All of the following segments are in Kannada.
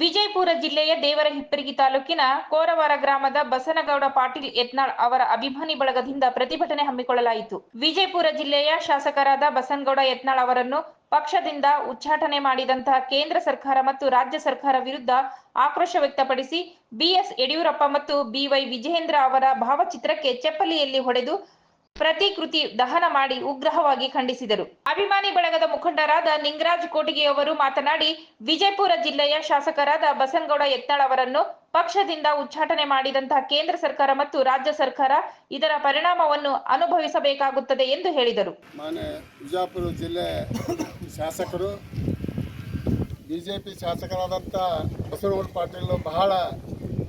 ವಿಜಯಪುರ ಜಿಲ್ಲೆಯ ದೇವರ ಹಿಪ್ಪರಿಗಿ ತಾಲೂಕಿನ ಕೋರವಾರ ಗ್ರಾಮದ ಬಸನಗೌಡ ಪಾಟೀಲ್ ಯತ್ನಾಳ್ ಅವರ ಅಭಿಮಾನಿ ಬಳಗದಿಂದ ಪ್ರತಿಭಟನೆ ಹಮ್ಮಿಕೊಳ್ಳಲಾಯಿತು. ವಿಜಯಪುರ ಜಿಲ್ಲೆಯ ಶಾಸಕರಾದ ಬಸನಗೌಡ ಯತ್ನಾಳ್ ಅವರನ್ನು ಪಕ್ಷದಿಂದ ಉಚ್ಚಾಟನೆ ಮಾಡಿದಂತಹ ಕೇಂದ್ರ ಸರ್ಕಾರ ಮತ್ತು ರಾಜ್ಯ ಸರ್ಕಾರ ವಿರುದ್ಧ ಆಕ್ರೋಶ ವ್ಯಕ್ತಪಡಿಸಿ ಬಿಎಸ್ ಯಡಿಯೂರಪ್ಪ ಮತ್ತು ಬಿವೈ ವಿಜಯೇಂದ್ರ ಅವರ ಭಾವಚಿತ್ರಕ್ಕೆ ಚಪ್ಪಲಿಯಲ್ಲಿ ಹೊಡೆದು ಪ್ರತಿಕೃತಿ ದಹನ ಮಾಡಿ ಉಗ್ರಹವಾಗಿ ಖಂಡಿಸಿದರು. ಅಭಿಮಾನಿ ಬಳಗದ ಮುಖಂಡರಾದ ನಿಂಗರಾಜ್ ಕೋಟಿಗೆಯವರು ಮಾತನಾಡಿ, ವಿಜಯಪುರ ಜಿಲ್ಲೆಯ ಶಾಸಕರಾದ ಬಸನಗೌಡ ಯತ್ನಾಳ್ ಅವರನ್ನು ಪಕ್ಷದಿಂದ ಉಚ್ಚಾಟನೆ ಮಾಡಿದಂತಹ ಕೇಂದ್ರ ಸರ್ಕಾರ ಮತ್ತು ರಾಜ್ಯ ಸರ್ಕಾರ ಇದರ ಪರಿಣಾಮವನ್ನು ಅನುಭವಿಸಬೇಕಾಗುತ್ತದೆ ಎಂದು ಹೇಳಿದರು. ವಿಜಯಪುರ ಜಿಲ್ಲೆ ಶಾಸಕರು, ಬಿಜೆಪಿ ಶಾಸಕರಾದಂಥ ಬಸವನಗೌಡ ಪಾಟೀಲ್ ಬಹಳ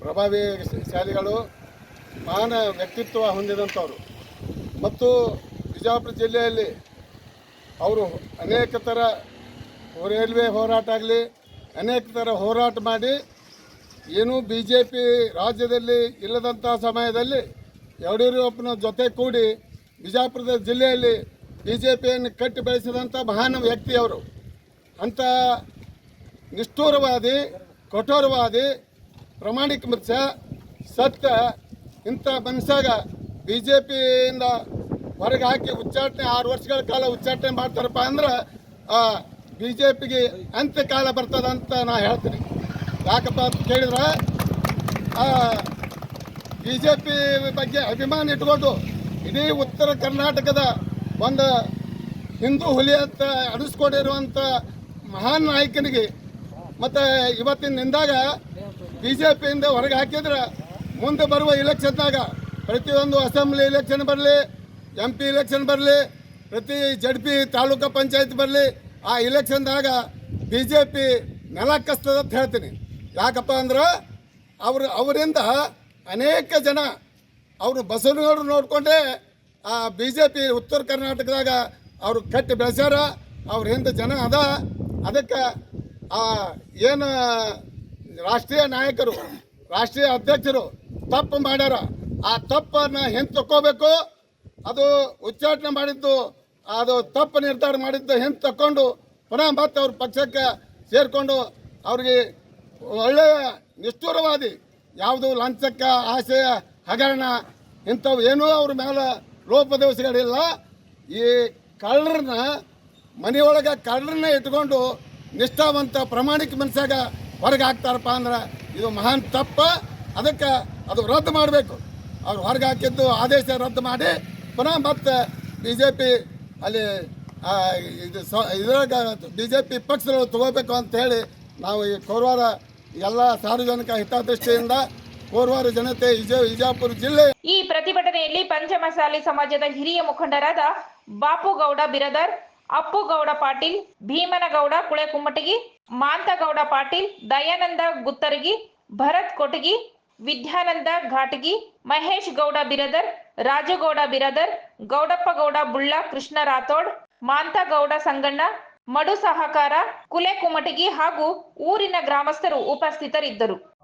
ಪ್ರಭಾವಿ ಶಾಲಿಗಳು ಮಹಾನ ವ್ಯಕ್ತಿತ್ವ ಹೊಂದಿದಂಥವ್ರು. ಮತ್ತು ಬಿಜಾಪುರ ಜಿಲ್ಲೆಯಲ್ಲಿ ಅವರು ಅನೇಕ ಥರ ರೈಲ್ವೆ ಹೋರಾಟ ಆಗಲಿ, ಅನೇಕ ಥರ ಹೋರಾಟ ಮಾಡಿ, ಏನು ಬಿ ಜೆ ಪಿ ರಾಜ್ಯದಲ್ಲಿ ಇಲ್ಲದಂಥ ಸಮಯದಲ್ಲಿ ಯಡಿಯೂರಪ್ಪನ ಜೊತೆ ಕೂಡಿ ಬಿಜಾಪುರದ ಜಿಲ್ಲೆಯಲ್ಲಿ ಬಿ ಜೆ ಪಿಯನ್ನು ಕಟ್ಟಿ ಬೆಳೆಸಿದಂಥ ಮಹಾನ್ ವ್ಯಕ್ತಿ ಅವರು. ಅಂಥ ನಿಷ್ಠೂರವಾದಿ, ಕಠೋರವಾದಿ, ಪ್ರಾಮಾಣಿಕ ಮನುಷ್ಯ, ಸತ್ಯ, ಇಂಥ ಮನುಷ್ಯಾಗ ಬಿ ಜೆ ಪಿಯಿಂದ ಹೊರಗೆ ಹಾಕಿ ಉಚ್ಚಾಟನೆ, ಆರು ವರ್ಷಗಳ ಕಾಲ ಉಚ್ಚಾಟನೆ ಮಾಡ್ತಾರಪ್ಪ ಅಂದ್ರೆ ಬಿ ಜೆ ಪಿಗೆ ಅಂತ್ಯಕಾಲ ಬರ್ತದಂತ ನಾ ಹೇಳ್ತೀನಿ. ಯಾಕಪ್ಪ ಅಂತ ಕೇಳಿದ್ರೆ ಬಿ ಜೆ ಪಿ ಬಗ್ಗೆ ಅಭಿಮಾನ ಇಟ್ಕೊಂಡು ಇಡೀ ಉತ್ತರ ಕರ್ನಾಟಕದ ಒಂದು ಹಿಂದೂ ಹುಲಿ ಅಂತ ಅನಿಸ್ಕೊಂಡಿರುವಂಥ ಮಹಾನ್ ನಾಯಕನಿಗೆ ಮತ್ತು ಇವತ್ತಿನ ನಿಂದಾಗ ಬಿ ಜೆ ಪಿಯಿಂದ ಹೊರಗೆ ಹಾಕಿದ್ರೆ ಮುಂದೆ ಬರುವ ಇಲೆಕ್ಷನ್ದಾಗ ಪ್ರತಿಯೊಂದು ಅಸೆಂಬ್ಲಿ ಇಲೆಕ್ಷನ್ ಬರಲಿ ಎಂ ಪಿ ಇಲೆಕ್ಷನ್ ಬರಲಿ, ಪ್ರತಿ ಜಡ್ ಪಿ ತಾಲೂಕು ಪಂಚಾಯತ್ ಬರಲಿ, ಆ ಇಲೆಕ್ಷನ್ದಾಗ ಬಿ ಜೆ ಪಿ ನೆಲ ಕಸ್ತದ ಅಂತ ಹೇಳ್ತೀನಿ. ಯಾಕಪ್ಪ ಅಂದ್ರೆ ಅವರು, ಅವರಿಂದ ಅನೇಕ ಜನ ಅವರು ಬಸವನಗೌಡರು ನೋಡಿಕೊಂಡೇ ಆ ಬಿ ಜೆ ಪಿ ಉತ್ತರ ಕರ್ನಾಟಕದಾಗ ಅವರು ಕಟ್ಟಿ ಬೆಳೆಸ್ಯಾರ, ಅವ್ರ ಹಿಂದೆ ಜನ ಅದ. ಅದಕ್ಕೆ ಆ ಏನು ರಾಷ್ಟ್ರೀಯ ನಾಯಕರು, ರಾಷ್ಟ್ರೀಯ ಅಧ್ಯಕ್ಷರು ತಪ್ಪು ಮಾಡ್ಯಾರ. ಆ ತಪ್ಪನ್ನು ತಕ್ಕೋಬೇಕು ಅದು ಉಚ್ಚಾಟನೆ ಮಾಡಿದ್ದು, ಅದು ತಪ್ಪು ನಿರ್ಧಾರ ಮಾಡಿದ್ದು ಹೆಂಗೆ ತಕ್ಕೊಂಡು ಪುನಃ ಮತ್ತೆ ಅವ್ರ ಪಕ್ಷಕ್ಕೆ ಸೇರಿಕೊಂಡು ಅವ್ರಿಗೆ ಒಳ್ಳೆಯ ನಿಷ್ಠೂರವಾದಿ, ಯಾವುದು ಲಂಚಕ್ಕೆ, ಆಸೆ, ಹಗರಣ ಇಂಥವು ಏನೂ ಅವ್ರ ಮೇಲೆ ಲೋಪದೋಷಗಳಿಲ್ಲ ಈ ಕಳ್ಳರನ್ನ, ಮನೆಯೊಳಗೆ ಕಳ್ಳರನ್ನ ಇಟ್ಕೊಂಡು ನಿಷ್ಠಾವಂತ ಪ್ರಾಮಾಣಿಕ ಮನುಷ್ಯಾಗ ಹೊರಗೆ ಹಾಕ್ತಾರಪ್ಪ ಅಂದ್ರೆ ಇದು ಮಹಾನ್ ತಪ್ಪ. ಅದಕ್ಕೆ ಅದು ರದ್ದು ಮಾಡಬೇಕು. ಅವ್ರು ಹೊರಗೆ ಹಾಕಿದ್ದು ಆದೇಶ ರದ್ದು ಮಾಡಿ ಪುನಃ ಮತ್ತೆ ಬಿ ಜೆ ಪಿ ಅಲ್ಲಿ ಇದು ಸ ಇದ್ರಾಗ ಬಿ ಜೆ ಪಿ ಪಕ್ಷದವರು ತಗೋಬೇಕು ಅಂತ ಹೇಳಿ ನಾವು ಈ ಕೋರವಾರ ಎಲ್ಲ ಸಾರ್ವಜನಿಕ ಹಿತದೃಷ್ಟಿಯಿಂದ ಕೋರವಾರ ಜನತೆ ವಿಜಯ, ವಿಜಯಪುರ ಜಿಲ್ಲೆ ಈ ಪ್ರತಿಭಟನೆಯಲ್ಲಿ ಪಂಚಮಸಾಲಿ ಸಮಾಜದ ಹಿರಿಯ ಮುಖಂಡರಾದ ಬಾಪುಗೌಡ ಬಿರದರ್, ಅಪ್ಪುಗೌಡ ಪಾಟೀಲ್, ಭೀಮನಗೌಡ ಕುಳೆಕುಮ್ಮಟಗಿ, ಮಾಂತಗೌಡ ಪಾಟೀಲ್, ದಯಾನಂದ ಗುತ್ತರಗಿ, ಭರತ್ ಕೊಟಗಿ ವಿದ್ಯಾನಂದ ಘಾಟಗಿ, ಮಹೇಶ್ ಗೌಡ ಬಿರದರ್, ರಾಜಗೌಡ ಬಿರದರ್ ಗೌಡಪ್ಪ ಗೌಡ ಬುಳ್ಳ, ಕೃಷ್ಣ ರಾಥೋಡ್, ಮಾಂತಗೌಡ ಸಂಗಣ್ಣ, ಮಡು ಸಹಕಾರ ಕುಲೆ ಕುಮಟಗಿ ಹಾಗೂ ಊರಿನ ಗ್ರಾಮಸ್ಥರು ಉಪಸ್ಥಿತರಿದ್ದರು.